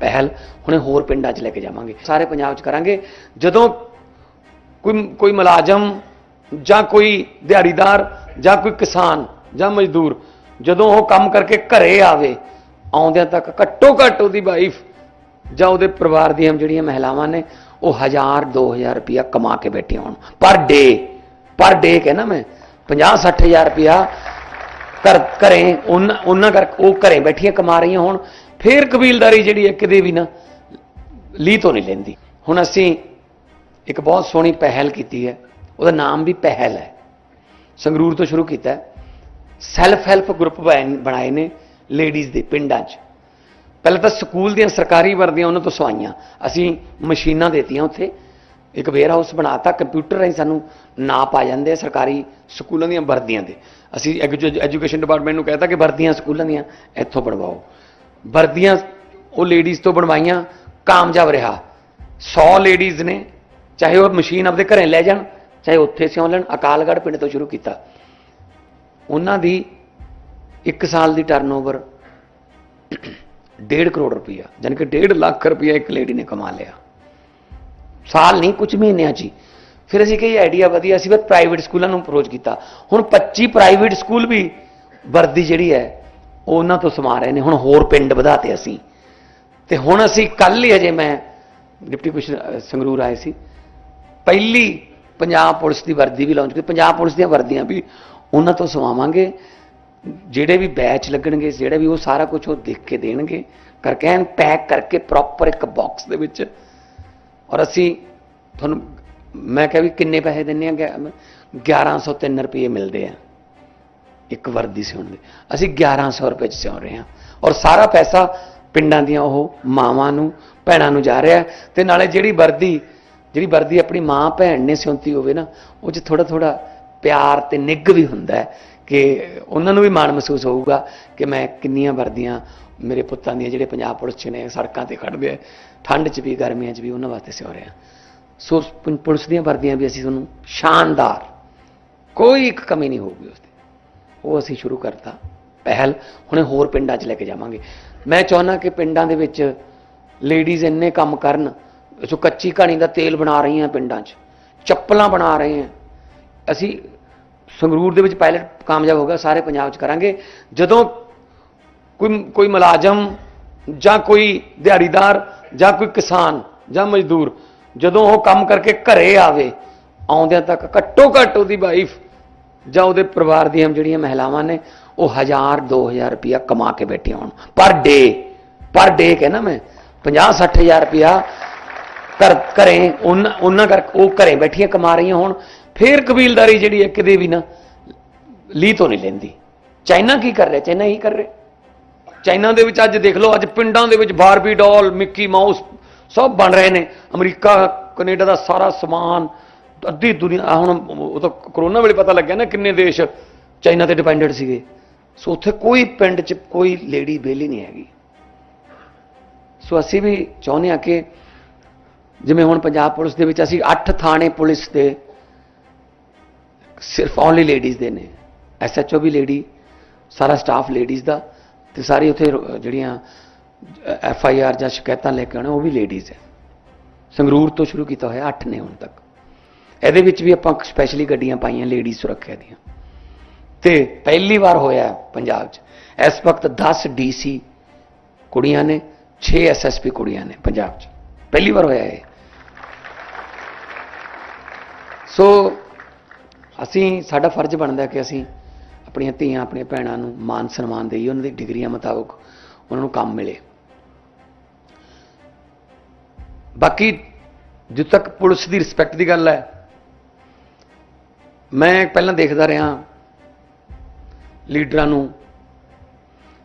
ਪਹਿਲ ਹੁਣੇ ਹੋਰ ਪਿੰਡਾਂ 'ਚ ਲੈ ਕੇ ਜਾਵਾਂਗੇ। ਸਾਰੇ ਪੰਜਾਬ 'ਚ ਕਰਾਂਗੇ। ਜਦੋਂ ਕੋਈ ਕੋਈ ਮੁਲਾਜ਼ਮ ਜਾਂ ਕੋਈ ਦਿਹਾੜੀਦਾਰ ਜਾਂ ਕੋਈ ਕਿਸਾਨ ਜਾਂ ਮਜ਼ਦੂਰ ਜਦੋਂ ਉਹ ਕੰਮ ਕਰਕੇ ਘਰੇ ਆਵੇ, ਆਉਂਦਿਆਂ ਤੱਕ ਘੱਟੋ ਘੱਟ ਉਹਦੀ ਵਾਈਫ ਜਾਂ ਉਹਦੇ ਪਰਿਵਾਰ ਦੀਆਂ ਜਿਹੜੀਆਂ ਮਹਿਲਾਵਾਂ ਨੇ, ਉਹ 1000 2000 ਰੁਪਇਆ ਕਮਾ ਕੇ ਬੈਠੀਆਂ ਹੋਣ। ਪਰ ਡੇ ਪਰ ਡੇ ਕਹਿੰਦਾ ਮੈਂ 50 60000 ਰੁਪਇਆ ਕਰ ਘਰੇ ਉਹਨਾਂ ਉਹਨਾਂ ਕਰ ਉਹ ਘਰੇ ਬੈਠੀਆਂ ਕਮਾ ਰਹੀਆਂ ਹੋਣ। ਫੇਰ ਕਬੀਲਦਾਰੀ ਜਿਹੜੀ ਹੈ ਕਿਤੇ ਵੀ ਨਾ, ਲੀ ਤੋਂ ਨਹੀਂ ਲੈਂਦੀ। ਹੁਣ ਅਸੀਂ ਇੱਕ ਬਹੁਤ ਸੋਹਣੀ ਪਹਿਲ ਕੀਤੀ ਹੈ, ਉਹਦਾ ਨਾਮ ਵੀ ਪਹਿਲ ਹੈ। ਸੰਗਰੂਰ ਤੋਂ ਸ਼ੁਰੂ ਕੀਤਾ ਹੈ। ਸੈਲਫ ਹੈਲਪ ਗਰੁੱਪ ਬਣਾਏ ਨੇ ਲੇਡੀਜ਼ ਦੇ ਪਿੰਡਾਂ 'ਚ। ਪਹਿਲਾਂ ਤਾਂ ਸਕੂਲ ਦੀਆਂ ਸਰਕਾਰੀ ਵਰਦੀਆਂ ਉਹਨਾਂ ਤੋਂ ਸਵਾਈਆਂ। ਅਸੀਂ ਮਸ਼ੀਨਾਂ ਦੇਤੀਆਂ ਉੱਥੇ। ਇੱਕ ਵੇਅਰ ਹਾਊਸ ਬਣਾਤਾ, ਕੰਪਿਊਟਰ ਰਾਹੀਂ ਸਾਨੂੰ ਨਾਪ ਆ ਜਾਂਦੇ ਆ ਸਰਕਾਰੀ ਸਕੂਲਾਂ ਦੀਆਂ ਵਰਦੀਆਂ ਦੇ। ਅਸੀਂ ਐਜੂਕੇਸ਼ਨ ਡਿਪਾਰਟਮੈਂਟ ਨੂੰ ਕਹਿਤਾ ਕਿ ਵਰਦੀਆਂ ਸਕੂਲਾਂ ਦੀਆਂ ਇੱਥੋਂ ਬਣਵਾਓ। ਵਰਦੀਆਂ ਉਹ ਲੇਡੀਜ਼ ਤੋਂ ਬਣਵਾਈਆਂ, ਕਾਮਯਾਬ ਰਿਹਾ। 100 ਲੇਡੀਜ਼ ਨੇ, ਚਾਹੇ ਉਹ ਮਸ਼ੀਨ ਆਪਦੇ ਘਰੇ ਲੈ ਜਾਣ, ਚਾਹੇ ਉੱਥੇ ਸਿਉਂ ਲੈਣ, ਅਕਾਲਗੜ੍ਹ ਪਿੰਡ ਤੋਂ ਸ਼ੁਰੂ ਕੀਤਾ। ਉਹਨਾਂ ਦੀ 1 ਸਾਲ ਦੀ ਟਰਨਓਵਰ 1.5 ਕਰੋੜ ਰੁਪਈਆ ਯਾਨੀ ਕਿ 1.5 ਲੱਖ ਰੁਪਈਆ ਇੱਕ ਲੇਡੀ ਨੇ ਕਮਾ ਲਿਆ। ਸਾਲ ਨਹੀਂ, ਕੁਝ ਮਹੀਨਿਆਂ 'ਚ ਹੀ। ਫਿਰ ਅਸੀਂ ਕਹੀ ਆਈਡੀਆ ਵਧੀਆ, ਅਸੀਂ ਫਿਰ ਪ੍ਰਾਈਵੇਟ ਸਕੂਲਾਂ ਨੂੰ ਅਪਰੋਚ ਕੀਤਾ। ਹੁਣ 25 ਪ੍ਰਾਈਵੇਟ ਸਕੂਲ ਵੀ ਵਰਦੀ ਜਿਹੜੀ ਹੈ ਉਹ ਉਹਨਾਂ ਤੋਂ ਸਮਾ ਰਹੇ ਨੇ, ਹੁਣ ਹੋਰ ਪਿੰਡ ਵਧਾਤੇ ਅਸੀਂ। ਤੇ ਹੁਣ ਅਸੀਂ ਕੱਲ ਹੀ ਅਜੇ ਮੈਂ ਡਿਪਟੀ ਕਮਿਸ਼ਨਰ ਸੰਗਰੂਰ ਆਏ ਸੀ। ਪਹਿਲੀ ਪੰਜਾਬ ਪੁਲਿਸ ਦੀ ਵਰਦੀ ਵੀ ਲਾਂਚ ਕੀਤੀ। ਪੰਜਾਬ ਪੁਲਿਸ ਦੀਆਂ ਵਰਦੀਆਂ ਵੀ ਉਹਨਾਂ ਤੋਂ ਸਵਾਵਾਂਗੇ। ਜਿਹੜੇ ਵੀ ਬੈਚ ਲੱਗਣਗੇ, ਜਿਹੜੇ ਵੀ ਉਹ ਸਾਰਾ ਕੁਝ ਉਹ ਦੇਖ ਕੇ ਦੇਣਗੇ। ਕਰਕੇ ਐਨ ਪੈਕ ਕਰਕੇ ਪ੍ਰੋਪਰ ਇੱਕ ਬਾਕਸ ਦੇ ਵਿੱਚ। ਔਰ ਅਸੀਂ ਤੁਹਾਨੂੰ, ਮੈਂ ਕਿਹਾ ਵੀ ਕਿੰਨੇ ਪੈਸੇ ਦਿੰਨੇ ਆ? 1103 ਰੁਪਏ ਮਿਲਦੇ ਆ। ਇੱਕ ਵਰਦੀ ਸਿਉਣ ਦੇ। ਅਸੀਂ 1100 ਰੁਪਏ ਚ ਸਿਉਂ ਰਹੇ ਹਾਂ। ਔਰ ਸਾਰਾ ਪੈਸਾ ਪਿੰਡਾਂ ਦੀਆਂ ਉਹ ਮਾਵਾਂ ਨੂੰ, ਭੈਣਾਂ ਨੂੰ ਜਾ ਰਿਹਾ ਹੈ। ਤੇ ਨਾਲੇ ਜਿਹੜੀ ਵਰਦੀ ਜਿਹੜੀ ਵਰਦੀ ਆਪਣੀ ਮਾਂ, ਭੈਣ ਨੇ ਸਿਉਂਤੀ ਹੋਵੇ ਨਾ, ਉਹ ਚ ਥੋੜਾ ਥੋੜਾ ਪਿਆਰ ਤੇ ਨਿੱਘ ਵੀ ਹੁੰਦਾ ਕਿ ਉਹਨਾਂ ਨੂੰ ਵੀ ਮਾਣ ਮਹਿਸੂਸ ਹੋਊਗਾ ਕਿ ਮੈਂ ਕਿੰਨੀਆਂ ਵਰਦੀਆਂ ਮੇਰੇ ਪੁੱਤਾਂ ਦੀਆਂ, ਜਿਹੜੇ ਪੰਜਾਬ ਪੁਲਿਸ ਚ ਨੇ, ਸੜਕਾਂ ਤੇ ਖੜਦੇ ਆ, ਠੰਡ ਚ ਵੀ, ਗਰਮੀਆਂ ਚ ਵੀ, ਉਹਨਾਂ ਵਾਸਤੇ ਸਿਉ ਰਿਹਾ ਸੋ ਪੁਲਿਸ ਦੀਆਂ ਵਰਦੀਆਂ ਵੀ ਅਸੀਂ ਤੁਹਾਨੂੰ ਸ਼ਾਨਦਾਰ, ਕੋਈ ਇੱਕ ਕਮੀ ਨਹੀਂ ਹੋਊਗੀ ਉਸ ਉਹ ਅਸੀਂ ਸ਼ੁਰੂ ਕਰਤਾ। ਪਹਿਲ, ਹੁਣੇ ਹੋਰ ਪਿੰਡਾਂ 'ਚ ਲੈ ਕੇ ਜਾਵਾਂਗੇ। ਮੈਂ ਚਾਹੁੰਦਾ ਕਿ ਪਿੰਡਾਂ ਦੇ ਵਿੱਚ ਲੇਡੀਜ਼ ਇੰਨੇ ਕੰਮ ਕਰਨ, ਜੋ ਕੱਚੀ ਕਹਾਣੀ ਦਾ ਤੇਲ ਬਣਾ ਰਹੀਆਂ ਪਿੰਡਾਂ 'ਚ, ਚੱਪਲਾਂ ਬਣਾ ਰਹੇ ਹਾਂ ਅਸੀਂ ਸੰਗਰੂਰ ਦੇ ਵਿੱਚ ਪਾਇਲਟ ਕਾਮਯਾਬ ਹੋ ਗਿਆ, ਸਾਰੇ ਪੰਜਾਬ 'ਚ ਕਰਾਂਗੇ। ਜਦੋਂ ਕੋਈ ਕੋਈ ਮੁਲਾਜ਼ਮ ਜਾਂ ਕੋਈ ਦਿਹਾੜੀਦਾਰ ਜਾਂ ਕੋਈ ਕਿਸਾਨ ਜਾਂ ਮਜ਼ਦੂਰ ਜਦੋਂ ਉਹ ਕੰਮ ਕਰਕੇ ਘਰੇ ਆਵੇ, ਆਉਂਦਿਆਂ ਤੱਕ ਘੱਟੋ ਘੱਟ ਉਹਦੀ ਵਾਈਫ ਜਾਂ ਉਹਦੇ ਪਰਿਵਾਰ ਦੀਆਂ ਜਿਹੜੀਆਂ ਮਹਿਲਾਵਾਂ ਨੇ, ਉਹ 1000 2000 ਰੁਪਇਆ ਕਮਾ ਕੇ ਬੈਠੀਆਂ ਹੋਣ। ਪਰ ਡੇ ਪਰ ਡੇ ਕਹਿੰਦਾ ਮੈਂ 50 60000 ਰੁਪਇਆ ਘਰ, ਘਰੇ ਉਹਨਾਂ ਉਹਨਾਂ ਕਰ ਉਹ ਘਰੇ ਬੈਠੀਆਂ ਕਮਾ ਰਹੀਆਂ ਹੋਣ। ਫੇਰ ਕਬੀਲਦਾਰੀ ਜਿਹੜੀ ਹੈ ਕਿਤੇ ਵੀ ਨਾ ਲੀ ਤੋਂ ਨਹੀਂ ਲੈਂਦੀ। ਚਾਈਨਾ ਕੀ ਕਰ ਰਿਹਾ? ਚਾਈਨਾ ਹੀ ਕਰ ਰਿਹਾ। ਚਾਈਨਾ ਦੇ ਵਿੱਚ ਅੱਜ ਦੇਖ ਲਓ, ਅੱਜ ਪਿੰਡਾਂ ਦੇ ਵਿੱਚ ਬਾਰਬੀ ਡਾਲ, ਮਿੱਕੀ ਮਾਊਸ ਸਭ ਬਣ ਰਹੇ ਨੇ। ਅਮਰੀਕਾ, ਕੈਨੇਡਾ ਦਾ ਸਾਰਾ ਸਮਾਨ ਅੱਧੀ ਦੁਨੀਆ ਹੁਣ ਉਹ ਤਾਂ ਕਰੋਨਾ ਵੇਲੇ ਪਤਾ ਲੱਗਿਆ ਨਾ ਕਿੰਨੇ ਦੇਸ਼ ਚਾਈਨਾ ਤੇ ਡਿਪੈਂਡੈਂਟ ਸੀਗੇ। ਸੋ ਉੱਥੇ ਕੋਈ ਪਿੰਡ 'ਚ ਕੋਈ ਲੇਡੀ ਬੇਲੀ ਨਹੀਂ ਹੈਗੀ। ਸੋ ਅਸੀਂ ਵੀ ਚਾਹੁੰਦੇ ਹਾਂ ਕਿ ਜਿਵੇਂ ਹੁਣ ਪੰਜਾਬ ਪੁਲਿਸ ਦੇ ਵਿੱਚ ਅਸੀਂ 8 ਥਾਣੇ ਪੁਲਿਸ ਦੇ ਸਿਰਫ ਓਨਲੀ ਲੇਡੀਜ਼ ਦੇ ਨੇ। ਐਸਐਚਓ ਵੀ ਲੇਡੀ ਸਾਰਾ ਸਟਾਫ ਲੇਡੀਜ਼ ਦਾ ਤੇ ਸਾਰੀ ਉੱਥੇ ਜਿਹੜੀਆਂ ਐਫ ਆਈ ਆਰ ਜਾਂ ਸ਼ਿਕਾਇਤਾਂ ਲੈ ਕੇ ਆਉਣੇ, ਉਹ ਵੀ ਲੇਡੀਜ਼ ਹੈ। ਸੰਗਰੂਰ ਤੋਂ ਸ਼ੁਰੂ ਕੀਤਾ ਹੋਇਆ 8 ਨੇ ਹੁਣ ਤੱਕ। ਇਹਦੇ ਵਿੱਚ ਵੀ ਆਪਾਂ ਸਪੈਸ਼ਲੀ ਗੱਡੀਆਂ ਪਾਈਆਂ ਲੇਡੀਜ਼ ਸੁਰੱਖਿਆ ਦੀਆਂ। ਤੇ ਪਹਿਲੀ ਵਾਰ ਹੋਇਆ ਪੰਜਾਬ 'ਚ। ਇਸ ਵਕਤ 10 ਡੀਸੀ ਕੁੜੀਆਂ ਨੇ 6 ਐਸਐਸਪੀ ਕੁੜੀਆਂ ਨੇ ਪੰਜਾਬ 'ਚ। ਪਹਿਲੀ ਵਾਰ ਹੋਇਆ ਇਹ। ਸੋ ਅਸੀਂ, ਸਾਡਾ ਫਰਜ਼ ਬਣਦਾ ਕਿ ਅਸੀਂ ਆਪਣੀਆਂ ਧੀਆਂ, ਆਪਣੀਆਂ ਭੈਣਾਂ ਨੂੰ ਮਾਨ ਸਨਮਾਨ ਦੇਈਏ, ਉਹਨਾਂ ਦੀ ਡਿਗਰੀਆਂ ਮੁਤਾਬਕ ਉਹਨਾਂ ਨੂੰ ਕੰਮ ਮਿਲੇ। ਬਾਕੀ ਜਿੱਥੇ ਤੱਕ ਪੁਲਿਸ ਦੀ ਰਿਸਪੈਕਟ ਦੀ ਗੱਲ ਹੈ ਮੈਂ ਪਹਿਲਾਂ ਦੇਖਦਾ ਰਿਹਾ ਲੀਡਰਾਂ ਨੂੰ।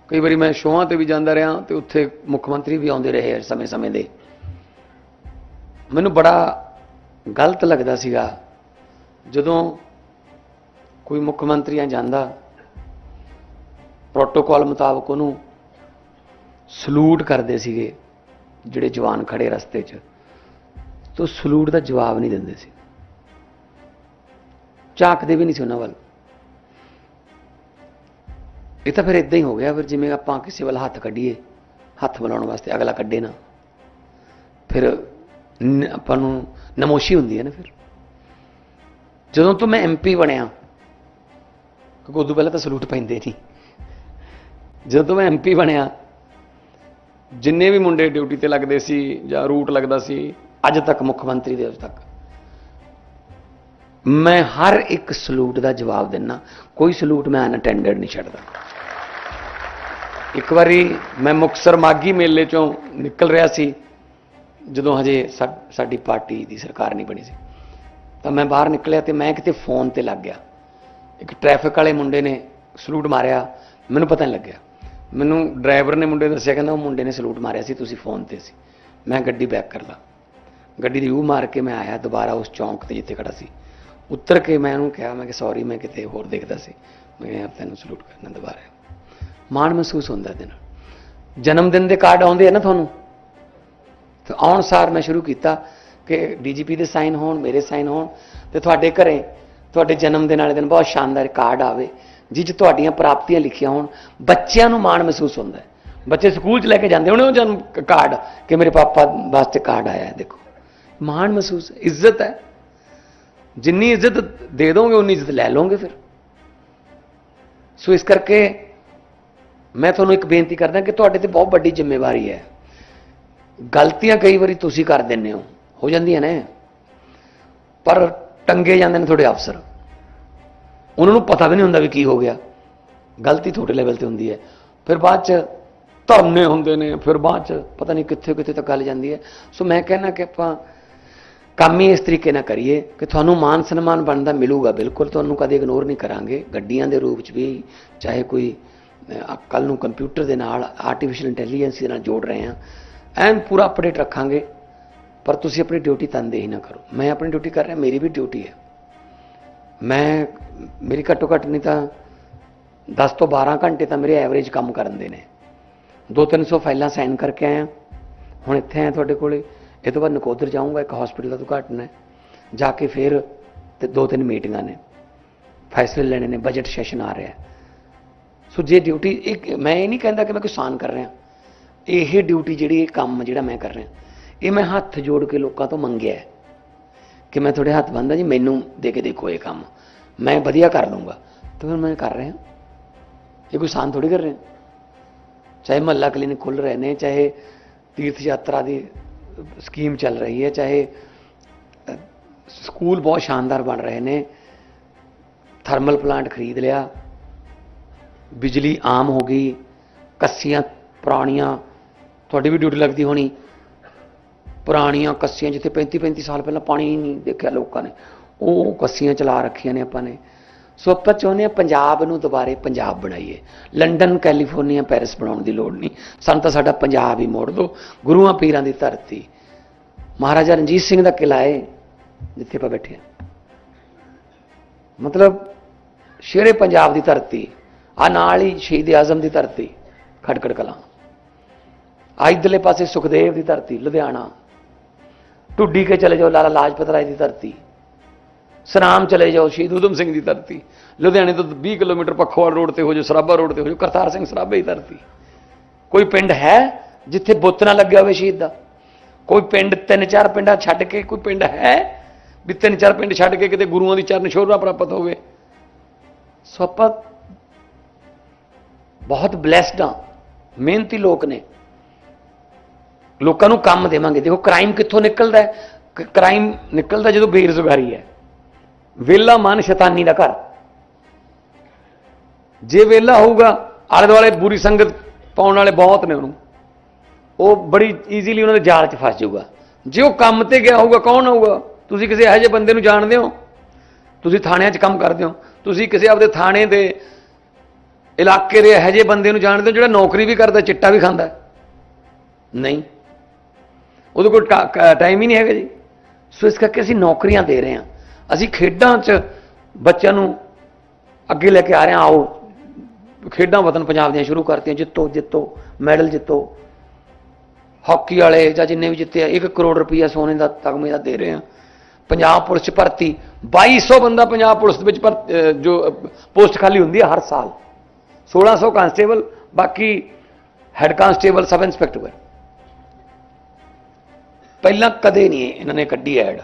ਕਈ ਵਾਰੀ ਮੈਂ ਸ਼ੋਆਂ ਤੇ ਵੀ ਜਾਂਦਾ ਰਿਹਾ ਤੇ ਉੱਥੇ ਮੁੱਖ ਮੰਤਰੀ ਵੀ ਆਉਂਦੇ ਰਹੇ ਸਮੇਂ-ਸਮੇਂ ਦੇ। ਮੈਨੂੰ ਬੜਾ ਗਲਤ ਲੱਗਦਾ ਸੀਗਾ ਜਦੋਂ ਕੋਈ ਮੁੱਖ ਮੰਤਰੀਆਂ ਜਾਂਦਾ ਪ੍ਰੋਟੋਕਾਲ ਮੁਤਾਬਕ ਉਹਨੂੰ ਸਲੂਟ ਕਰਦੇ ਸੀਗੇ ਜਿਹੜੇ ਜਵਾਨ ਖੜੇ ਰਸਤੇ 'ਚ। ਤੋ ਸਲੂਟ ਦਾ ਜਵਾਬ ਨਹੀਂ ਦਿੰਦੇ ਸੀ। ਝਾਕਦੇ ਵੀ ਨਹੀਂ ਸੀ ਉਹਨਾਂ ਵੱਲ। ਇਹ ਤਾਂ ਫਿਰ ਇਦਾਂ ਹੀ ਹੋ ਗਿਆ ਫਿਰ ਜਿਵੇਂ ਆਪਾਂ ਕਿਸੇ ਵੱਲ ਹੱਥ ਕੱਢੀਏ, ਹੱਥ ਬੁਲਾਉਣ ਵਾਸਤੇ ਅਗਲਾ ਕੱਢੇ ਨਾ। ਫਿਰ ਆਪਾਂ ਨੂੰ ਨਮੋਸ਼ੀ ਹੁੰਦੀ ਹੈ ਨਾ ਫਿਰ। ਜਦੋਂ ਤੋਂ ਮੈਂ ਐਮਪੀ ਬਣਿਆ, ਕਿਉਂਕਿ ਉਦੋਂ ਪਹਿਲਾਂ ਤਾਂ ਸਲੂਟ ਪੈਂਦੇ ਨਹੀਂ। ਜਦੋਂ ਤੋਂ ਮੈਂ ਐਮਪੀ ਬਣਿਆ, ਜਿੰਨੇ ਵੀ ਮੁੰਡੇ ਡਿਊਟੀ ਤੇ ਲੱਗਦੇ ਸੀ ਜਾਂ ਰੂਟ ਲੱਗਦਾ ਸੀ, ਅੱਜ ਤੱਕ ਮੁੱਖ ਮੰਤਰੀ ਦੇ ਅੱਜ ਤੱਕ। ਮੈਂ ਹਰ ਇੱਕ ਸਲੂਟ ਦਾ ਜਵਾਬ ਦਿੰਨਾ। ਕੋਈ ਸਲੂਟ ਮੈਂ ਅਨਅਟੈਂਡਡ ਨਹੀਂ ਛੱਡਦਾ। ਇੱਕ ਵਾਰੀ ਮੈਂ ਮੁਕਤਸਰ ਮਾਗੀ ਮੇਲੇ ਚੋਂ ਨਿਕਲ ਰਿਹਾ ਸੀ, ਜਦੋਂ ਹਜੇ ਸਾ- ਸਾਡੀ ਪਾਰਟੀ ਦੀ ਸਰਕਾਰ ਨਹੀਂ ਬਣੀ ਸੀ। ਤਾਂ ਮੈਂ ਬਾਹਰ ਨਿਕਲਿਆ ਤੇ ਮੈਂ ਕਿਤੇ ਫੋਨ ਤੇ ਲੱਗ ਗਿਆ। ਇੱਕ ਟ੍ਰੈਫਿਕ ਵਾਲੇ ਮੁੰਡੇ ਨੇ ਸਲੂਟ ਮਾਰਿਆ। ਮੈਨੂੰ ਪਤਾ ਨਹੀਂ ਲੱਗਿਆ। ਮੈਨੂੰ ਡਰਾਈਵਰ ਨੇ ਮੁੰਡੇ ਦੱਸਿਆ, ਕਹਿੰਦਾ ਉਹ ਮੁੰਡੇ ਨੇ ਸਲੂਟ ਮਾਰਿਆ ਸੀ, ਤੁਸੀਂ ਫੋਨ ਤੇ ਸੀ। ਮੈਂ ਗੱਡੀ ਬੈਕ ਕਰ ਲਾ। ਗੱਡੀ ਦੀ ਉਹ ਮਾਰ ਕੇ ਮੈਂ ਆਇਆ, ਦੁਬਾਰਾ ਉਸ ਚੌਂਕ ਤੇ ਜਿੱਥੇ ਖੜਾ ਸੀ। ਉੱਤਰ ਕੇ ਮੈਂ ਉਹਨੂੰ ਕਿਹਾ, ਮੈਂ ਕਿ ਸੌਰੀ ਮੈਂ ਕਿਤੇ ਹੋਰ ਦੇਖਦਾ ਸੀ। ਮੈਂ ਆਪ ਤੈਨੂੰ ਸਲੂਟ ਕਰਨਾ ਦੁਬਾਰਾ। ਮਾਣ ਮਹਿਸੂਸ ਹੁੰਦਾ ਇਹਦੇ ਨਾਲ। ਜਨਮ ਦਿਨ ਦੇ ਕਾਰਡ ਆਉਂਦੇ ਆ ਨਾ ਤੁਹਾਨੂੰ। ਤੇ ਆਉਣ ਸਾਰ ਮੈਂ ਸ਼ੁਰੂ ਕੀਤਾ ਕਿ ਡੀਜੀਪੀ ਦੇ ਸਾਈਨ ਹੋਣ, ਮੇਰੇ ਸਾਈਨ ਹੋਣ ਤੇ ਤੁਹਾਡੇ ਘਰੇ, ਤੁਹਾਡੇ ਜਨਮ ਦਿਨ ਵਾਲੇ ਦਿਨ ਬਹੁਤ ਸ਼ਾਨਦਾਰ ਕਾਰਡ ਆਵੇ, ਜਿਹ 'ਚ ਤੁਹਾਡੀਆਂ ਪ੍ਰਾਪਤੀਆਂ ਲਿਖੀਆਂ ਹੋਣ। ਬੱਚਿਆਂ ਨੂੰ ਮਾਣ ਮਹਿਸੂਸ ਹੁੰਦਾ ਹੈ। ਬੱਚੇ ਸਕੂਲ 'ਚ ਲੈ ਕੇ ਜਾਂਦੇ ਹੋਣੇ ਉਹ ਜਨਮ ਕਾਰਡ ਕਿ ਮੇਰੇ ਪਾਪਾ ਵਾਸਤੇ ਕਾਰਡ ਆਇਆ ਹੈ, ਦੇਖੋ। ਮਾਣ ਮਹਿਸੂਸ, ਇੱਜ਼ਤ ਹੈ। ਜਿੰਨੀ ਇੱਜ਼ਤ ਦੇ ਦੋਗੇ, ਉਨੀ ਇੱਜ਼ਤ ਲੈ ਲਓਗੇ ਫਿਰ। ਸੋ ਇਸ ਕਰਕੇ ਮੈਂ ਤੁਹਾਨੂੰ ਇੱਕ ਬੇਨਤੀ ਕਰਦਾ ਕਿ ਤੁਹਾਡੇ ਤੇ ਬਹੁਤ ਵੱਡੀ ਜ਼ਿੰਮੇਵਾਰੀ ਹੈ। ਗਲਤੀਆਂ ਕਈ ਵਾਰੀ ਤੁਸੀਂ ਕਰ ਦਿੰਦੇ ਹੋ। ਹੋ ਜਾਂਦੀਆਂ ਨੇ। ਪਰ ਟੰਗੇ ਜਾਂਦੇ ਨੇ ਤੁਹਾਡੇ ਅਫਸਰ। ਉਹਨਾਂ ਨੂੰ ਪਤਾ ਵੀ ਨਹੀਂ ਹੁੰਦਾ ਵੀ ਕੀ ਹੋ ਗਿਆ। ਗਲਤੀ ਤੁਹਾਡੇ ਲੈਵਲ ਤੇ ਹੁੰਦੀ ਹੈ। ਫਿਰ ਬਾਅਦ ਚ ਧਰਨੇ ਹੁੰਦੇ ਨੇ। ਫਿਰ ਬਾਅਦ ਚ ਪਤਾ ਨਹੀਂ ਕਿੱਥੇ ਕਿੱਥੇ ਤੱਕ ਗੱਲ ਜਾਂਦੀ ਹੈ। ਸੋ ਮੈਂ ਕਹਿੰਦਾ ਕਿ ਆਪਾਂ ਕੰਮ ਹੀ ਇਸ ਤਰੀਕੇ ਨਾਲ ਕਰੀਏ ਕਿ ਤੁਹਾਨੂੰ ਮਾਨ ਸਨਮਾਨ ਬਣਦਾ ਮਿਲੂਗਾ ਬਿਲਕੁਲ, ਤੁਹਾਨੂੰ ਕਦੇ ਇਗਨੋਰ ਨਹੀਂ ਕਰਾਂਗੇ। ਗੱਡੀਆਂ ਦੇ ਰੂਪ ਚ ਵੀ ਚਾਹੇ ਕੋਈ ਕੱਲ ਨੂੰ ਕੰਪਿਊਟਰ ਦੇ ਨਾਲ ਆਰਟੀਫੀਸ਼ੀਅਲ ਇੰਟੈਲੀਜੈਂਸ ਦੇ ਨਾਲ ਜੋੜ ਰਹੇ ਹਾਂ, ਐਨ ਪੂਰਾ ਅਪਡੇਟ ਰੱਖਾਂਗੇ। ਪਰ ਤੁਸੀਂ ਆਪਣੀ ਡਿਊਟੀ ਤਨਦੇਹੀ ਨਾ ਕਰੋ। ਮੈਂ ਆਪਣੀ ਡਿਊਟੀ ਕਰ ਰਿਹਾ, ਮੇਰੀ ਵੀ ਡਿਊਟੀ ਹੈ। ਮੈਂ, ਮੇਰੀ ਘੱਟੋ ਘੱਟ ਨਹੀਂ ਤਾਂ 10 ਤੋਂ 12 ਘੰਟੇ ਤਾਂ ਮੇਰੇ ਐਵਰੇਜ ਕੰਮ ਕਰਨ ਦੇ ਨੇ। 2-300 ਫਾਈਲਾਂ ਸਾਈਨ ਕਰਕੇ ਆਇਆ। ਹੁਣ ਇੱਥੇ ਆ ਤੁਹਾਡੇ ਕੋਲੇ। ਇਹ ਤੋਂ ਬਾਅਦ ਨਕੋਦਰ ਜਾਊਂਗਾ, ਇੱਕ ਹਸਪੀਟਲ ਦਾ ਉਦਘਾਟਨ ਹੈ। ਜਾ ਕੇ ਫਿਰ ਤੇ ਦੋ ਤਿੰਨ ਮੀਟਿੰਗਾਂ ਨੇ। ਫੈਸਲੇ ਲੈਣੇ ਨੇ ਬਜਟ ਸੈਸ਼ਨ ਆ ਰਿਹਾ ਸੋ ਜੇ ਡਿਊਟੀ ਇੱਕ, ਮੈਂ ਇਹ ਨਹੀਂ ਕਹਿੰਦਾ ਕਿ ਮੈਂ ਕੋਈ ਸਾਨ ਕਰ ਰਿਹਾ। ਇਹ ਡਿਊਟੀ ਜਿਹੜੀ, ਇਹ ਕੰਮ ਜਿਹੜਾ ਮੈਂ ਕਰ ਰਿਹਾ। ਇਹ ਮੈਂ ਹੱਥ ਜੋੜ ਕੇ ਲੋਕਾਂ ਤੋਂ ਮੰਗਿਆ ਕਿ ਮੈਂ ਤੁਹਾਡੇ ਹੱਥ ਬੰਨਦਾ ਜੀ, ਮੈਨੂੰ ਦੇ ਕੇ ਦੇਖੋ ਇਹ ਕੰਮ। ਮੈਂ ਵਧੀਆ ਕਰ ਲੂੰਗਾ ਤਾਂ ਫਿਰ ਮੈਂ ਕਰ ਰਿਹਾ। ਇਹ ਕੋਈ ਸਾਨ ਥੋੜੀ ਕਰ ਰਿਹਾ। ਚਾਹੇ ਮਹੱਲਾ ਕਲੀਨਿਕ ਖੁੱਲ ਰਹੇ ਨੇ, ਚਾਹੇ ਤੀਰਥ ਯਾਤਰਾ ਦੀ ਸਕੀਮ ਚੱਲ ਰਹੀ ਹੈ, ਚਾਹੇ ਸਕੂਲ ਬਹੁਤ ਸ਼ਾਨਦਾਰ ਬਣ ਰਹੇ ਨੇ। ਥਰਮਲ ਪਲਾਂਟ ਖਰੀਦ ਲਿਆ। ਬਿਜਲੀ ਆਮ ਹੋ ਗਈ। ਕੱਸੀਆਂ ਪੁਰਾਣੀਆਂ, ਤੁਹਾਡੀ ਵੀ ਡਿਊਟੀ ਲੱਗਦੀ ਹੋਣੀ। ਪੁਰਾਣੀਆਂ ਕੱਸੀਆਂ ਜਿੱਥੇ 35 35 ਸਾਲ ਪਹਿਲਾਂ ਪਾਣੀ ਨਹੀਂ ਦੇਖਿਆ ਲੋਕਾਂ ਨੇ। ਉਹ ਕੱਸੀਆਂ ਚਲਾ ਰੱਖੀਆਂ ਨੇ ਆਪਾਂ ਨੇ। ਸੋ ਆਪਾਂ ਚਾਹੁੰਦੇ ਹਾਂ ਪੰਜਾਬ ਨੂੰ ਦੁਬਾਰੇ ਪੰਜਾਬ ਬਣਾਈਏ। ਲੰਡਨ, ਕੈਲੀਫੋਰਨੀਆ, ਪੈਰਿਸ ਬਣਾਉਣ ਦੀ ਲੋੜ ਨਹੀਂ। ਸਾਨੂੰ ਤਾਂ ਸਾਡਾ ਪੰਜਾਬ ਹੀ ਮੋੜ ਦਿਓ। ਗੁਰੂਆਂ ਪੀਰਾਂ ਦੀ ਧਰਤੀ। ਮਹਾਰਾਜਾ ਰਣਜੀਤ ਸਿੰਘ ਦਾ ਕਿਲਾ ਹੈ, ਜਿੱਥੇ ਆਪਾਂ ਬੈਠੇ ਹਾਂ। ਮਤਲਬ ਸ਼ੇਰੇ ਪੰਜਾਬ ਦੀ ਧਰਤੀ ਆ ਨਾਲ ਹੀ ਸ਼ਹੀਦ ਆਜ਼ਮ ਦੀ ਧਰਤੀ, ਖਟਕੜ ਕਲਾਂ। ਆ ਇੱਧਰਲੇ ਪਾਸੇ ਸੁਖਦੇਵ ਦੀ ਧਰਤੀ, ਲੁਧਿਆਣਾ। ਟੁੱਡੀ ਕੇ ਚਲੇ ਜਾਓ, ਲਾਲਾ ਲਾਜਪਤ ਰਾਏ ਦੀ ਧਰਤੀ। ਸਨਾਮ ਚਲੇ ਜਾਓ, ਸ਼ਹੀਦ ਊਧਮ ਸਿੰਘ ਦੀ ਧਰਤੀ। ਲੁਧਿਆਣੇ ਤੋਂ 20 ਕਿਲੋਮੀਟਰ ਪੱਖੋਵਾਲ ਰੋਡ ਤੇ ਹੋ ਜਾਓ, ਸਰਾਭਾ ਰੋਡ ਤੇ ਹੋ ਜਾਓ, ਕਰਤਾਰ ਸਿੰਘ ਸਰਾਭੇ ਦੀ ਧਰਤੀ। ਕੋਈ ਪਿੰਡ ਹੈ ਜਿੱਥੇ ਬੁੱਤ ਨਾ ਲੱਗਿਆ ਹੋਵੇ ਸ਼ਹੀਦ ਦਾ? ਕੋਈ ਪਿੰਡ, ਤਿੰਨ ਚਾਰ ਪਿੰਡਾਂ ਛੱਡ ਕੇ ਕੋਈ ਪਿੰਡ ਹੈ ਵੀ ਤਿੰਨ ਚਾਰ ਪਿੰਡ ਛੱਡ ਕੇ ਕਿਤੇ ਗੁਰੂਆਂ ਦੀ ਚਰਨ ਛੋਹਰਾ ਪ੍ਰਾਪਤ ਹੋਵੇ? ਸੋ ਆਪਾਂ ਬਹੁਤ ਬਲੈਸਡ ਆ ਮਿਹਨਤੀ ਲੋਕ ਨੇ। ਲੋਕਾਂ ਨੂੰ ਕੰਮ ਦੇਵਾਂਗੇ। ਦੇਖੋ ਕ੍ਰਾਈਮ ਕਿੱਥੋਂ ਨਿਕਲਦਾ ਹੈ? ਕ੍ਰਾਈਮ ਨਿਕਲਦਾ ਜਦੋਂ ਬੇਰੁਜ਼ਗਾਰੀ ਹੈ। ਵੇਲਾ ਮਨ ਸ਼ੈਤਾਨੀ ਦਾ ਘਰ। ਜੇ ਵੇਲਾ ਹੋਊਗਾ, ਆਲੇ ਦੁਆਲੇ ਬੁਰੀ ਸੰਗਤ ਪਾਉਣ ਵਾਲੇ ਬਹੁਤ ਨੇ ਉਹਨੂੰ। ਉਹ ਬੜੀ ਈਜ਼ੀਲੀ ਉਹਨਾਂ ਦੇ ਜਾਲ 'ਚ ਫਸ ਜਾਊਗਾ। ਜੇ ਉਹ ਕੰਮ ਤੇ ਗਿਆ ਹੋਊਗਾ, ਕੌਣ ਹੋਊਗਾ? ਤੁਸੀਂ ਕਿਸੇ ਇਹੋ ਜਿਹੇ ਬੰਦੇ ਨੂੰ ਜਾਣਦੇ ਹੋ? ਤੁਸੀਂ ਥਾਣਿਆਂ 'ਚ ਕੰਮ ਕਰਦੇ ਹੋ? ਤੁਸੀਂ ਕਿਸੇ ਆਪਦੇ ਥਾਣੇ ਦੇ ਇਲਾਕੇ ਦੇ ਇਹੋ ਜਿਹੇ ਬੰਦੇ ਨੂੰ ਜਾਣਦੇ ਹੋ ਜਿਹੜਾ ਨੌਕਰੀ ਵੀ ਕਰਦਾ, ਚਿੱਟਾ ਵੀ ਖਾਂਦਾ? ਨਹੀਂ। ਉਹਦੇ ਕੋਲ ਟਾਈਮ ਹੀ ਨਹੀਂ ਹੈਗਾ ਜੀ। ਸੋ ਇਸ ਕਰਕੇ ਅਸੀਂ ਨੌਕਰੀਆਂ ਦੇ ਰਹੇ ਹਾਂ। ਅਸੀਂ ਖੇਡਾਂ 'ਚ ਬੱਚਿਆਂ ਨੂੰ ਅੱਗੇ ਲੈ ਕੇ ਆ ਰਹੇ ਹਾਂ, ਆਓ। ਖੇਡਾਂ ਵਤਨ ਪੰਜਾਬ ਦੀਆਂ ਸ਼ੁਰੂ ਕਰਤੀਆਂ, ਜਿੱਤੋ ਜਿੱਤੋ, ਮੈਡਲ ਜਿੱਤੋ। ਹਾਕੀ ਵਾਲੇ ਜਾਂ ਜਿੰਨੇ ਵੀ ਜਿੱਤੇ ਆ 1 ਕਰੋੜ ਰੁਪਈਆ ਸੋਨੇ ਦਾ ਤਗਮੇ ਦਾ ਦੇ ਰਹੇ ਹਾਂ। ਪੰਜਾਬ ਪੁਲਿਸ 'ਚ ਭਰਤੀ 2200 ਬੰਦਾ ਪੰਜਾਬ ਪੁਲਿਸ ਦੇ ਵਿੱਚ ਭਰ ਜੋ, ਪੋਸਟ ਖਾਲੀ ਹੁੰਦੀ ਹੈ ਹਰ ਸਾਲ। 1600 ਕਾਂਸਟੇਬਲ, ਬਾਕੀ ਹੈੱਡ ਕਾਂਸਟੇਬਲ ਸਬ ਇੰਸਪੈਕਟਰ ਪਹਿਲਾਂ ਕਦੇ ਨਹੀਂ ਇਹਨਾਂ ਨੇ ਕੱਢੀ ਐਡ।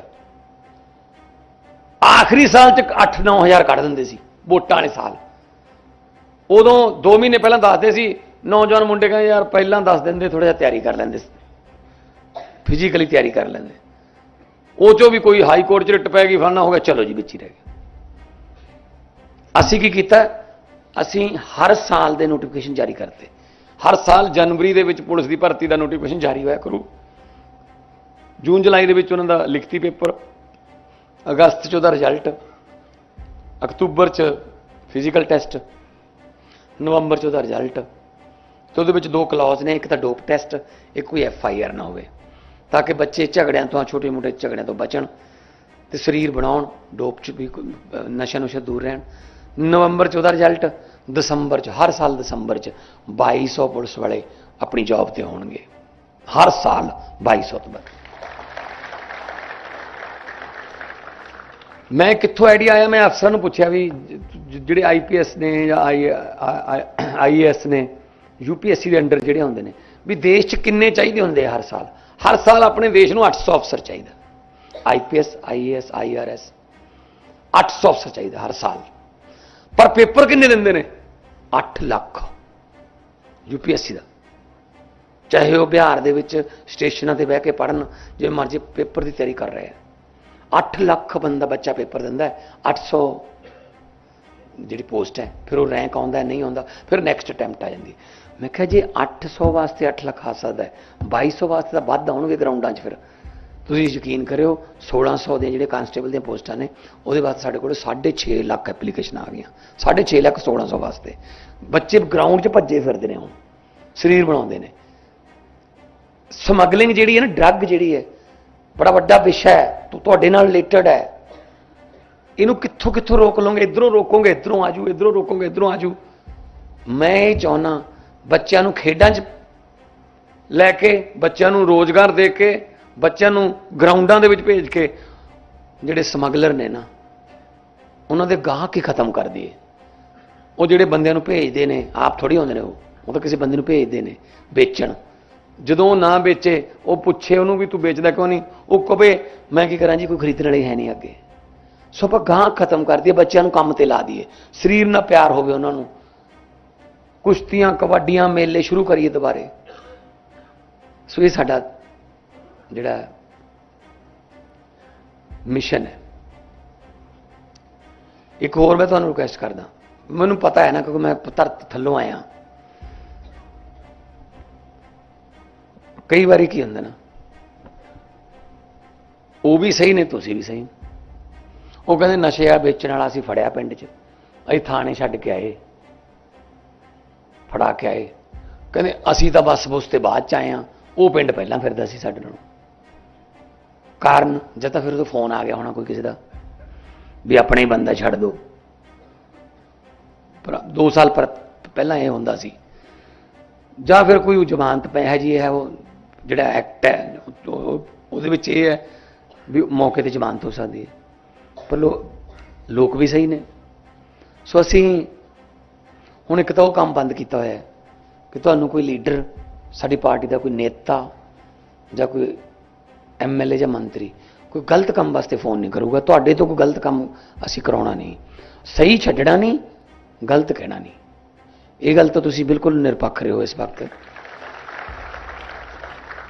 ਆਖਰੀ ਸਾਲ ਚ 8-9000 ਕੱਢ ਦਿੰਦੇ ਸੀ, ਵੋਟਾਂ ਵਾਲੇ ਸਾਲ। ਉਦੋਂ 2 ਮਹੀਨੇ ਪਹਿਲਾਂ ਦੱਸਦੇ ਸੀ, ਨੌਜਵਾਨ ਮੁੰਡੇ ਕਹਿੰਦੇ, ਯਾਰ ਪਹਿਲਾਂ ਦੱਸ ਦਿੰਦੇ ਥੋੜਾ ਜਿਹਾ ਤਿਆਰੀ ਕਰ ਲੈਂਦੇ ਫਿਜ਼ੀਕਲੀ ਤਿਆਰੀ ਕਰ ਲੈਂਦੇ। ਉਹ ਚੋਂ ਵੀ ਕੋਈ ਹਾਈ ਕੋਰਟ ਚ ਰਿਟ ਪੈ ਗਈ ਫਲਾਣਾ ਹੋ ਗਿਆ, ਚਲੋ ਜੀ, ਵਿੱਚ ਹੀ ਰਹਿ ਗਏ। ਅਸੀਂ ਕੀ ਕੀਤਾ? ਅਸੀਂ ਹਰ ਸਾਲ ਦੇ ਨੋਟੀਫਿਕੇਸ਼ਨ ਜਾਰੀ ਕਰਤੇ। ਹਰ ਸਾਲ ਜਨਵਰੀ ਦੇ ਵਿੱਚ ਪੁਲਿਸ ਦੀ ਭਰਤੀ ਦਾ ਨੋਟੀਫਿਕੇਸ਼ਨ ਜਾਰੀ ਹੋਇਆ ਕਰੂ। ਜੂਨ ਜੁਲਾਈ ਦੇ ਵਿੱਚ ਉਹਨਾਂ ਦਾ ਲਿਖਤੀ ਪੇਪਰ ਅਗਸਤ 'ਚ ਉਹਦਾ ਰਿਜ਼ਲਟ ਅਕਤੂਬਰ 'ਚ ਫਿਜ਼ੀਕਲ ਟੈਸਟ ਨਵੰਬਰ 'ਚ ਉਹਦਾ ਰਿਜ਼ਲਟ ਤੇ ਉਹਦੇ ਵਿੱਚ ਦੋ ਕਲੌਜ਼ ਨੇ, ਇੱਕ ਤਾਂ ਡੋਪ ਟੈਸਟ ਇੱਕ ਕੋਈ ਐਫ ਆਈ ਆਰ ਨਾ ਹੋਵੇ ਤਾਂ ਕਿ ਬੱਚੇ ਝਗੜਿਆਂ ਤੋਂ ਛੋਟੇ ਮੋਟੇ ਝਗੜਿਆਂ ਤੋਂ ਬਚਣ ਤੇ ਸਰੀਰ ਬਣਾਉਣ ਡੋਪ 'ਚ ਵੀ ਨਸ਼ਾ ਨੁਸ਼ਾ ਦੂਰ ਰਹਿਣ। ਨਵੰਬਰ 'ਚ ਉਹਦਾ ਰਿਜ਼ਲਟ ਦਸੰਬਰ 'ਚ, ਹਰ ਸਾਲ ਦਸੰਬਰ 'ਚ 2200 ਪੁਲਿਸ ਵਾਲੇ ਆਪਣੀ ਜੌਬ ਤੇ ਹੋਣਗੇ ਹਰ ਸਾਲ 2200 ਤੋਂ ਵੱਧ। ਮੈਂ ਕਿੱਥੋਂ ਆਈਡੀਆ ਆਇਆ? ਮੈਂ ਅਫਸਰਾਂ ਨੂੰ ਪੁੱਛਿਆ ਵੀ ਜ- ਜਿਹੜੇ ਆਈਪੀਐਸ ਨੇ ਜਾਂ ਆਈਏਐਸ ਨੇ ਯੂਪੀਐਸਸੀ ਦੇ ਅੰਡਰ ਜਿਹੜੇ ਹੁੰਦੇ ਨੇ, ਵੀ ਦੇਸ਼ 'ਚ ਕਿੰਨੇ ਚਾਹੀਦੇ ਹੁੰਦੇ ਆ ਹਰ ਸਾਲ? ਹਰ ਸਾਲ ਆਪਣੇ ਦੇਸ਼ ਨੂੰ 800 ਅਫਸਰ ਚਾਹੀਦਾ। ਆਈਪੀਐਸ ਆਈਏਐਸ ਆਈਆਰਐਸ 800 ਅਫਸਰ ਚਾਹੀਦਾ ਹਰ ਸਾਲ। ਪਰ ਪੇਪਰ ਕਿੰਨੇ ਦਿੰਦੇ ਨੇ? 8 ਲੱਖ। ਯੂਪੀਐਸਸੀ ਦਾ। ਚਾਹੇ ਉਹ ਬਿਹਾਰ ਦੇ ਵਿੱਚ ਸਟੇਸ਼ਨਾਂ ਤੇ ਬਹਿ ਕੇ ਪੜਨ ਜੇ ਮਰਜ਼ੀ ਪੇਪਰ ਦੀ ਤਿਆਰੀ ਕਰ ਰਹੇ ਆ। 8 ਲੱਖ ਬੰਦਾ ਬੱਚਾ ਪੇਪਰ ਦਿੰਦਾ ਹੈ 800 ਜਿਹੜੀ ਪੋਸਟ ਹੈ, ਫਿਰ ਉਹ ਰੈਂਕ ਆਉਂਦਾ, ਨਹੀਂ ਆਉਂਦਾ, ਫਿਰ ਨੈਕਸਟ ਅਟੈਂਪਟ ਆ ਜਾਂਦੀ ਮੈਂ ਕਿਹਾ ਜੇ 800 ਵਾਸਤੇ 8 ਲੱਖ ਆ ਸਕਦਾ ਹੈ 2200 ਵਾਸਤੇ ਤਾਂ ਵੱਧ ਆਉਣਗੇ ਗਰਾਊਂਡਾਂ 'ਚ ਫਿਰ। ਤੁਸੀਂ ਯਕੀਨ ਕਰਿਓ 1600 ਦੇ ਜਿਹੜੇ ਕਾਂਸਟੇਬਲ ਦੀਆਂ ਪੋਸਟਾਂ ਨੇ, ਉਹਦੇ ਬਾਅਦ ਸਾਡੇ ਕੋਲ 6.5 ਲੱਖ ਐਪਲੀਕੇਸ਼ਨਾਂ ਆ ਗਈਆਂ। 6.5 ਲੱਖ 1600 ਵਾਸਤੇ। ਬੱਚੇ ਗਰਾਊਂਡ 'ਚ ਭੱਜੇ ਫਿਰਦੇ ਨੇ ਹੁਣ, ਸਰੀਰ ਬਣਾਉਂਦੇ ਨੇ। ਸਮਗਲਿੰਗ ਜਿਹੜੀ ਹੈ ਨਾ ਡਰੱਗ ਜਿਹੜੀ ਹੈ ਬੜਾ ਵੱਡਾ ਵਿਸ਼ਾ ਹੈ, ਤੂੰ ਤੁਹਾਡੇ ਨਾਲ ਰਿਲੇਟਡ ਹੈ। ਇਹਨੂੰ ਕਿੱਥੋਂ ਕਿੱਥੋਂ ਰੋਕ ਲਓਗੇ? ਇਧਰੋਂ ਰੋਕੋਗੇ, ਇਧਰੋਂ ਆਜੂ, ਇਧਰੋਂ ਰੋਕੋਗੇ, ਇਧਰੋਂ ਆਜੂ। ਮੈਂ ਇਹ ਚਾਹੁੰਦਾ, ਬੱਚਿਆਂ ਨੂੰ ਖੇਡਾਂ 'ਚ ਲੈ ਕੇ, ਬੱਚਿਆਂ ਨੂੰ ਰੋਜ਼ਗਾਰ ਦੇ ਕੇ, ਬੱਚਿਆਂ ਨੂੰ ਗਰਾਊਂਡਾਂ ਦੇ ਵਿੱਚ ਭੇਜ ਕੇ, ਜਿਹੜੇ ਸਮਗਲਰ ਨੇ ਨਾ, ਉਹਨਾਂ ਦੇ ਗਾਹਕ ਹੀ ਖਤਮ ਕਰ ਦਈਏ। ਉਹ ਜਿਹੜੇ ਬੰਦਿਆਂ ਨੂੰ ਭੇਜਦੇ ਨੇ, ਆਪ ਥੋੜੀ ਹੁੰਦੇ ਨੇ ਉਹ ਉਹ ਤਾਂ ਕਿਸੇ ਬੰਦੇ ਨੂੰ ਭੇਜਦੇ ਨੇ, ਵੇਚਣ। ਜਦੋਂ ਨਾ ਵੇਚੇ, ਉਹ ਪੁੱਛੇ ਉਹਨੂੰ ਵੀ ਤੂੰ ਵੇਚਦਾ ਕਿਉਂ ਨਹੀਂ? ਉਹ ਕਵੇ ਮੈਂ ਕੀ ਕਰਾਂ ਜੀ, ਕੋਈ ਖਰੀਦਣ ਵਾਲੇ ਹੈ ਨਹੀਂ ਅੱਗੇ। ਸੋ ਆਪਾਂ ਗਾਹਕ ਖਤਮ ਕਰ ਦਈਏ, ਬੱਚਿਆਂ ਨੂੰ ਕੰਮ ਤੇ ਲਾ ਦਈਏ। ਸਰੀਰ ਨਾਲ ਪਿਆਰ ਹੋਵੇ ਉਹਨਾਂ ਨੂੰ। ਕੁਸ਼ਤੀਆਂ, ਕਬੱਡੀਆਂ, ਮੇਲੇ ਸ਼ੁਰੂ ਕਰੀਏ ਦੁਬਾਰੇ। ਸੋ ਇਹ ਸਾਡਾ ਜਿਹੜਾ ਮਿਸ਼ਨ ਹੈ। ਇੱਕ ਹੋਰ ਮੈਂ ਤੁਹਾਨੂੰ ਰਿਕੁਐਸਟ ਕਰਦਾ। ਮੈਨੂੰ ਪਤਾ ਹੈ ਨਾ, ਕਿਉਂਕਿ ਮੈਂ ਧਰਤ ਥੱਲੋਂ ਆਇਆ। ਕਈ ਵਾਰੀ ਕੀ ਹੁੰਦਾ ਨਾ? ਉਹ ਵੀ ਸਹੀ ਨੇ, ਤੁਸੀਂ ਵੀ ਸਹੀ ਉਹ ਕਹਿੰਦੇ ਨਸ਼ੇ ਆ ਵੇਚਣ ਵਾਲਾ ਅਸੀਂ ਫੜਿਆ ਪਿੰਡ 'ਚ। ਅਸੀਂ ਥਾਣੇ ਛੱਡ ਕੇ ਆਏ। ਫੜਾ ਕੇ ਆਏ। ਕਹਿੰਦੇ ਅਸੀਂ ਤਾਂ ਬਸ ਬੁਸ ਤੇ ਬਾਅਦ ਚ ਆਏ ਆ। ਉਹ ਪਿੰਡ ਪਹਿਲਾਂ ਫਿਰਦਾ ਸੀ ਸਾਡੇ ਨਾਲੋਂ। ਕਾਰਨ ਜਾਂ ਤਾਂ ਫਿਰ ਉਹ ਫੋਨ ਆ ਗਿਆ ਹੋਣਾ ਕੋਈ ਕਿਸੇ ਦਾ ਵੀ ਆਪਣੇ ਹੀ ਬੰਦਾ ਛੱਡ ਦਿਓ ਪਰ 2 ਸਾਲ ਪਹਿਲਾਂ ਇਹ ਹੁੰਦਾ ਸੀ। ਜਾਂ ਫਿਰ ਕੋਈ ਜ਼ਮਾਨਤ ਪੈ ਹੈ ਜੀ, ਇਹ ਹੈ ਉਹ ਜਿਹੜਾ ਐਕਟ ਹੈ ਉਹਦੇ ਵਿੱਚ ਇਹ ਹੈ ਵੀ ਮੌਕੇ ਤੇ ਜ਼ਮਾਨਤ ਹੋ ਸਕਦੀ ਹੈ। ਪਰ ਲੋਕ ਵੀ ਸਹੀ ਨੇ। ਸੋ ਅਸੀਂ ਹੁਣ ਇੱਕ ਤਾਂ ਉਹ ਕੰਮ ਬੰਦ ਕੀਤਾ ਹੋਇਆ ਹੈ ਕਿ ਤੁਹਾਨੂੰ ਕੋਈ ਲੀਡਰ, ਸਾਡੀ ਪਾਰਟੀ ਦਾ ਕੋਈ ਨੇਤਾ ਜਾਂ ਕੋਈ ਐਮਐਲਏ ਜਾਂ ਮੰਤਰੀ ਕੋਈ ਗਲਤ ਕੰਮ ਵਾਸਤੇ ਫੋਨ ਨਹੀਂ ਕਰੂਗਾ। ਤੁਹਾਡੇ ਤੋਂ ਕੋਈ ਗਲਤ ਕੰਮ ਅਸੀਂ ਕਰਾਉਣਾ ਨਹੀਂ। ਸਹੀ ਛੱਡਣਾ ਨਹੀਂ, ਗਲਤ ਕਹਿਣਾ ਨਹੀਂ। ਇਹ ਗੱਲ ਤਾਂ ਤੁਸੀਂ ਬਿਲਕੁਲ ਨਿਰਪੱਖ ਰਹੇ ਹੋ ਇਸ ਵਕਤ।